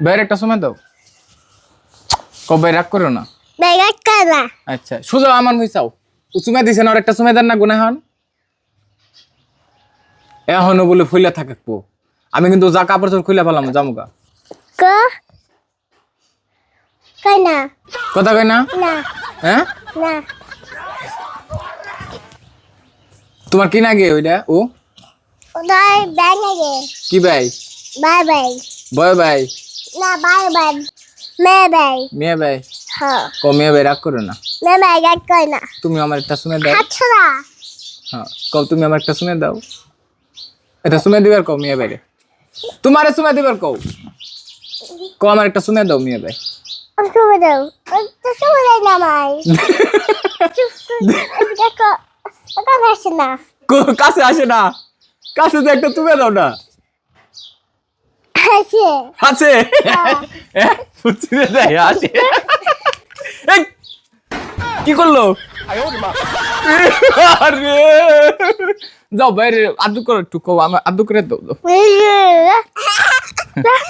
ভাইয়ের একটা সময় দাও। কবে রাগ করো না। কালা আচ্ছা সোজা আমার মুই চাও চুমে দিছেন আর একটা সময় দেন না গুনা হন এখনও বলে ফুলে থাকে পো। আমি কিন্তু যা কাপড় চোপড় খুলে ফেলাম জামুকা ক? কথা কই না? না। হ্যাঁ? না। তোমার কি নাগে ওইটা ও? ওদাই ব্যাং আগে কি ভাই বাই বাই। বয় ভাই না বাই বাই। May by. মেয়ে ভাই হ্যাঁ। ক মেয়ে ভাই রাগ করো না। মে বেগাট কানা তুমি আমার একটা শুনে দাও। হাতছড়া হ্যাঁ কও তুমি আমার একটা শুনে দাও। এটা শুনে দিবার কও মেয়ে ভাইরে তোমারে শুনে দিবার কও। কও আমার একটা শুনে দাও মেয়ে ভাই শুভ দাও। তো শুভ দাই না মাই দেখো ওটা আসে না। কাছে আসে না। কাছে তো একটা তুমি দাও না। আছে হ্যাঁ, দেয় কি করল? আরে যাও বাইরে আদু করে একটু আমার আদু করে দাও।